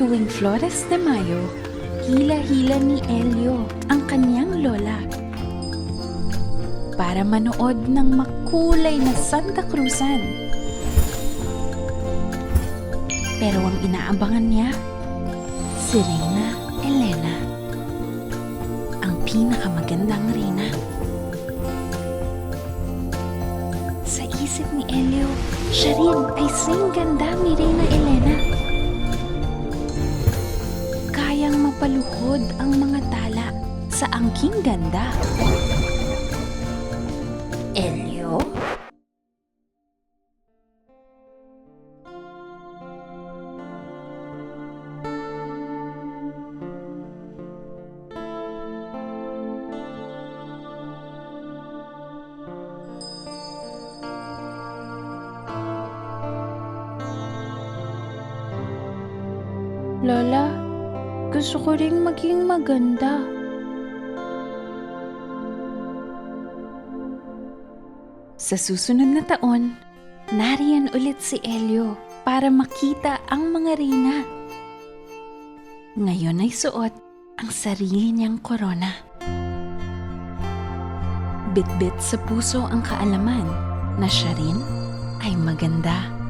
Tuwing Flores de Mayo, hila-hila ni Elio ang kanyang lola para manood ng makulay na Santa Cruzan. Pero ang inaabangan niya, si Reyna Elena. Ang pinakamagandang Reyna. Sa isip ni Elio, siya rin ay sing ganda ni Reyna Elena. Kayang mapaluhod ang mga tala sa angking ganda. Elio? Lola, gusto ko ring maging maganda. Sa susunod na taon, nariyan ulit si Elio para makita ang mga reyna. Ngayon ay suot ang sarili niyang korona. Bitbit sa puso ang kaalaman na siya rin ay maganda.